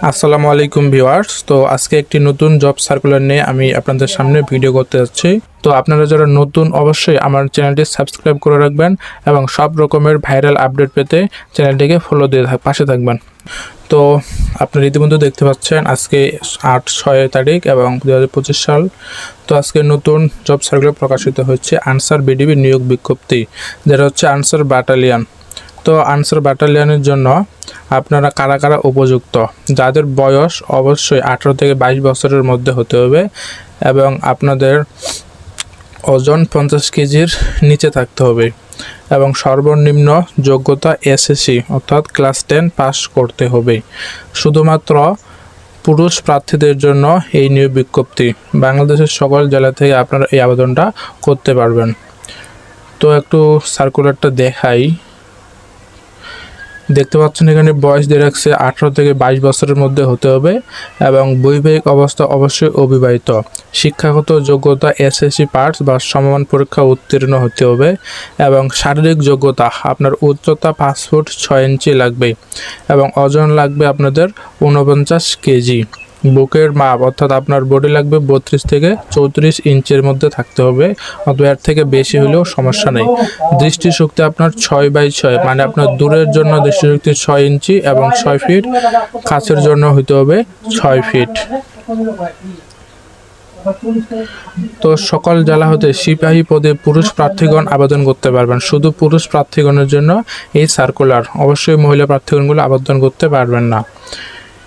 আসসালামু আলাইকুম ভিউয়ার্স। তো আজকে একটি নতুন জব সার্কুলার নিয়ে আমি আপনাদের সামনে ভিডিও করতে যাচ্ছি। তো আপনারা যারা নতুন, অবশ্যই আমার চ্যানেলটি সাবস্ক্রাইব করে রাখবেন এবং সব রকমের ভাইরাল আপডেট পেতে চ্যানেলটিকে ফলো দিয়ে পাশে থাকবেন। তো আপনারা ইতিমধ্যে দেখতে পাচ্ছেন আজকে আট, ছয় তারিখ এবং দু হাজার পঁচিশ সাল। তো আজকে নতুন জব সার্কুলার প্রকাশিত হচ্ছে আনসার বিডিবি নিয়োগ বিজ্ঞপ্তি, যেটা হচ্ছে আনসার ব্যাটালিয়ান তো আনসার ব্যাটালিয়নের জন্য আপনারা কারা কারা উপযুক্ত? যাদের বয়স অবশ্যই আঠারো থেকে বাইশ বছরের মধ্যে হতে হবে এবং আপনাদের ওজন পঞ্চাশ কেজির নিচে থাকতে হবে এবং সর্বনিম্ন যোগ্যতা এসএসসি অর্থাৎ ক্লাস টেন পাস করতে হবে। শুধুমাত্র পুরুষ প্রার্থীদের জন্য এই নিয়োগ বিজ্ঞপ্তি। বাংলাদেশের সকল জেলা থেকে আপনারা এই আবেদনটা করতে পারবেন। তো একটু সার্কুলারটা দেখাই। দেখতে পাচ্ছেন এখানে বয়স দিয়ে রাখছে আঠারো থেকে বাইশ বছরের মধ্যে হতে হবে এবং বৈবাহিক অবস্থা অবশ্যই অবিবাহিত। শিক্ষাগত যোগ্যতা এসএসসি পার্টস বা সমমান পরীক্ষা উত্তীর্ণ হতে হবে এবং শারীরিক যোগ্যতা, আপনার উচ্চতা পাঁচ ফুট ছয় ইঞ্চি লাগবে এবং ওজন লাগবে আপনাদের ঊনপঞ্চাশ কেজি। বুকের মাপ, অর্থাৎ আপনার বডি লাগবে বত্রিশ থেকে চৌত্রিশ ইঞ্চের মধ্যে থাকতে হবে। অথবা এর থেকে বেশি হলেও সমস্যা নেই। দৃষ্টিশক্তি আপনার ছয় বাই ছয় মানে আপনার দূরের জন্য দৃষ্টিশক্তি ছয় ইঞ্চি এবং ছয় ফিট, কাছের জন্য হইতে হবে ছয় ফিট। তো সকল জেলা হতে সিপাহী পদে পুরুষ প্রার্থীগণ আবেদন করতে পারবেন। শুধু পুরুষ প্রার্থীগণের জন্য এই সার্কুলার অবশ্যই মহিলা প্রার্থীগণগুলো আবেদন করতে পারবেন না।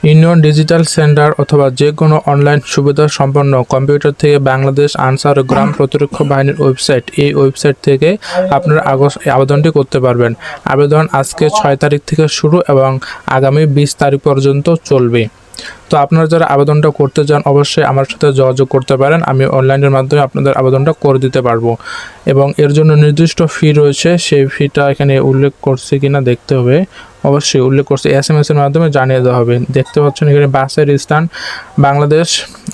ইউনিয়ন ডিজিটাল সেন্টার অথবা যে কোনো অনলাইন সুবিধা সম্পন্ন কম্পিউটার থেকে বাংলাদেশ আনসার গ্রাম প্রতিরক্ষা বাহিনীর ওয়েবসাইট, এই ওয়েবসাইট থেকে আপনার আগস্ট আবেদনটি করতে পারবেন। আবেদন আজকে ছয় তারিখ থেকে শুরু এবং আগামী বিশ তারিখ পর্যন্ত চলবে। তো আপনারা যারা আবেদনটা করতে চান, অবশ্যই আমার সাথে যোগাযোগ করতে পারেন। আমি অনলাইনের মাধ্যমে আপনাদের আবেদনটা করে দিতে পারব। এবং এর জন্য নির্দিষ্ট ফি রয়েছে। সেই ফিটা এখানে উল্লেখ করছে কিনা দেখতে হবে। অবশ্যই উল্লেখ করছে। এস এম এস এর মাধ্যমে জানিয়ে দেওয়া হবে। দেখতে পাচ্ছেন এখানে বাসের স্থান বাংলাদেশ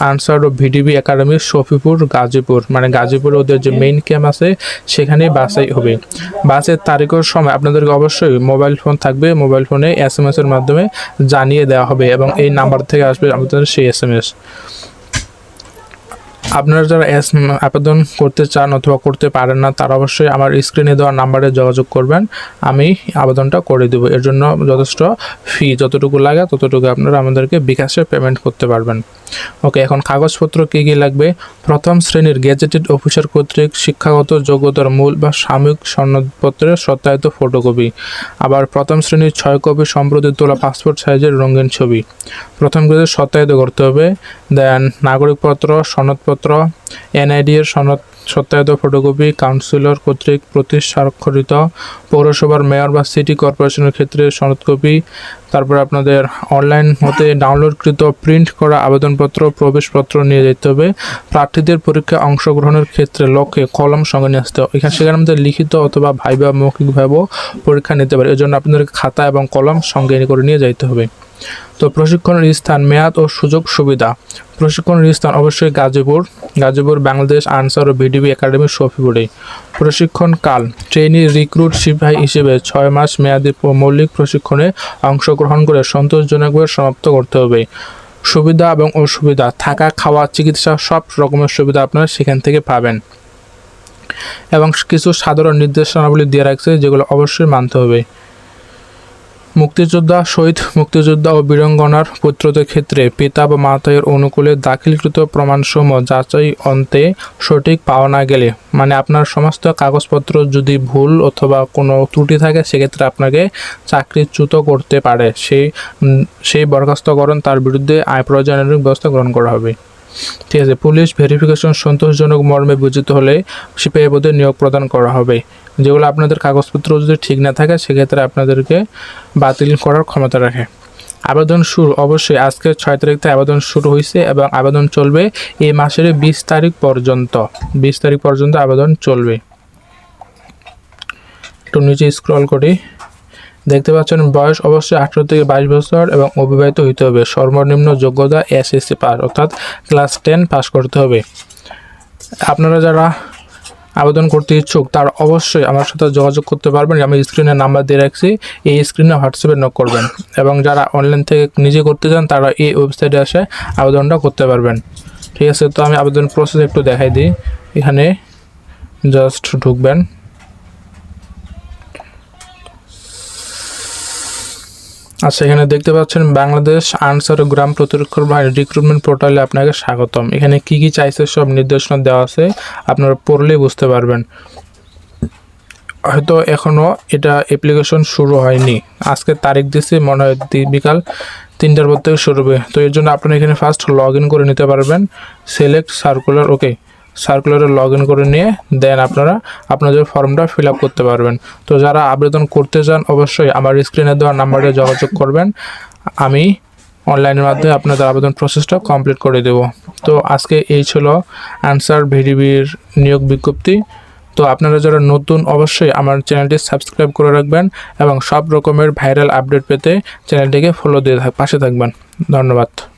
আনসার ও ভিডিবি একাডেমি শফিপুর, গাজীপুর। মানে গাজীপুরে ওদের যে মেইন ক্যাম্প আছে, সেখানেই বাসাই হবে। বাসের তারিখের সময় আপনাদেরকে অবশ্যই মোবাইল ফোন থাকবে। মোবাইল ফোনে এস এম এস এর মাধ্যমে জানিয়ে দেওয়া হবে এবং এই নাম্বার থেকে আসবে আপনাদের সেই এস এম এস আপনারা যারা আবেদন করতে চান অথবা করতে পারেন না, তারা অবশ্যই আমার স্ক্রিনে দেওয়া নাম্বারে যোগাযোগ করবেন। আমি আবেদনটা করে দেবো। এর জন্য যথেষ্ট ফি যতটুকু লাগে ততটুকু আপনারা আমাদেরকে বিকাশে পেমেন্ট করতে পারবেন। ওকে, এখন কাগজপত্র কী কী লাগবে? প্রথম শ্রেণির গেজেটেড অফিসার কর্তৃক শিক্ষাগত যোগ্যতার মূল বা সাময়িক সনদপত্রের সত্যায়িত ফটোকপি আবার প্রথম শ্রেণির ছয় কপি সম্প্রতি তোলা পাসপোর্ট সাইজের রঙিন ছবি। প্রথম গ্রেডের সত্যায়িত করতে হবে। দেন নাগরিকপত্র, সনদপত্র এনআইডি এর সনদ, সত্যায়িত ফটোকপি কাউন্সিলর কর্তৃক প্রতি স্বাক্ষরিত পৌরসভার মেয়র বা সিটি কর্পোরেশনের ক্ষেত্রে সনদকপি। তারপর আপনাদের অনলাইন হতে ডাউনলোডকৃত প্রিন্ট করা আবেদনপত্র, প্রবেশপত্র নিয়ে যেতে হবে। প্রার্থীদের পরীক্ষায় অংশগ্রহণের ক্ষেত্রে লক্ষ্যে কলম সঙ্গে নিয়ে আসতে হবে। এখানে সেখানে আমাদের লিখিত অথবা ভাইবা মৌখিকভাবেও পরীক্ষা নিতে পারে। এজন্য আপনাদের খাতা এবং কলম সঙ্গে করে নিয়ে যাইতে হবে। তো প্রশিক্ষণের স্থান, মেয়াদ ও সুযোগ সুবিধা। প্রশিক্ষণের স্থান অবশ্যই গাজীপুর গাজীপুর, বাংলাদেশ আনসার ও ভিডিবি একাডেমি শফিপুরে প্রশিক্ষণ কাল, ট্রেনি রিক্রুট সিপাহী হিসেবে ছয় মাস মেয়াদী মৌলিক প্রশিক্ষণে অংশগ্রহণ করে সন্তোষজনকভাবে সমাপ্ত করতে হবে। সুবিধা এবং অসুবিধা, থাকা, খাওয়া, চিকিৎসা, সব রকমের সুবিধা আপনারা সেখান থেকে পাবেন। এবং কিছু সাধারণ নির্দেশনাবলী দিয়ে রাখছে, যেগুলো অবশ্যই মানতে হবে। মুক্তিযোদ্ধা শহীদ মুক্তিযোদ্ধা ও বীরঙ্গনার পুত্রদের ক্ষেত্রে পিতা বা মাতায়ের অনুকূলে দাখিলকৃত প্রমাণসমূহ যাচাই অন্তে সঠিক পাওয়া না গেলে মানে আপনার সমস্ত কাগজপত্র যদি ভুল অথবা কোনো ত্রুটি থাকে, সেক্ষেত্রে আপনাকে চাকরিচ্যুত করতে পারে। সেই সেই বরখাস্তকরণ তার বিরুদ্ধে আয় প্রয়োজনের ব্যবস্থা গ্রহণ করা হবে। ঠিক আছে, পুলিশ ভেরিফিকেশন সন্তোষজনক মর্মে বুঝিত হলে সিপাহী পদে নিয়োগ প্রদান করা হবে। যেগুলো আপনাদের কাগজপত্র যদি ঠিক না থাকে, সেক্ষেত্রে আপনাদেরকে বাতিল করার ক্ষমতা রাখে। আবেদন শুরু, অবশ্যই আজকে ছয় তারিখ থেকে আবেদন শুরু হয়েছে এবং আবেদন চলবে এই মাসের বিশ তারিখ পর্যন্ত। বিশ তারিখ পর্যন্ত আবেদন চলবে। একটু নিচে স্ক্রল করি। দেখতে পাচ্ছেন, বয়স অবশ্যই আঠেরো থেকে বাইশ বছর এবং অবিবাহিত হইতে হবে। সর্বনিম্ন যোগ্যতা এসএসসি পাস অর্থাৎ ক্লাস টেন পাস করতে হবে। আপনারা যারা আবেদন করতে ইচ্ছুক, তার অবশ্যই আমার সাথে যোগাযোগ করতে পারবেন। আমি স্ক্রিনে নাম্বার দিয়ে রাখছি। এই স্ক্রিনে হোয়াটসঅ্যাপে নক করবেন। এবং যারা অনলাইন থেকে নিজে করতে চান, তারা এই ওয়েবসাইটে এসে আবেদনটা করতে পারবেন। ঠিক আছে, তো আমি আবেদন প্রসেস একটু দেখাই দিই। এখানে জাস্ট ঢুকবেন। আচ্ছা এখানে দেখতে পাচ্ছেন বাংলাদেশ আনসার ও গ্রাম প্রতিরক্ষা বাহিনী রিক্রুটমেন্ট পোর্টালে আপনাকে স্বাগতম। এখানে কি কি চাইছে সব নির্দেশনা দেওয়া আছে, আপনারা পড়লেই বুঝতে পারবেন। হয়তো এখনও এটা অ্যাপ্লিকেশন শুরু হয়নি। আজকে তারিখ দিয়েছে মনে হয় বিকাল তিনটার পর থেকে শুরু হবে। তো এর জন্য আপনারা এখানে ফার্স্ট লগ করে নিতে পারবেন। সিলেক্ট সার্কুলার ওকে সার্কুলারে লগ ইন করে নিয়ে দেন আপনারা আপনাদের ফর্মটা ফিল আপ করতে পারবেন। তো যারা আবেদন করতে চান অবশ্যই আমার স্ক্রিনে দেওয়া নাম্বারে যোগাযোগ করবেন। আমি অনলাইনের মাধ্যমে আপনাদের আবেদন প্রসেসটা কমপ্লিট করে দেব। তো আজকে এই ছিল আনসার ভিডিবির নিয়োগ বিজ্ঞপ্তি। তো আপনারা যারা নতুন অবশ্যই আমার চ্যানেলটি সাবস্ক্রাইব করে রাখবেন এবং সব রকমের ভাইরাল আপডেট পেতে চ্যানেলটিকে ফলো দিয়ে পাশে থাকবেন। ধন্যবাদ।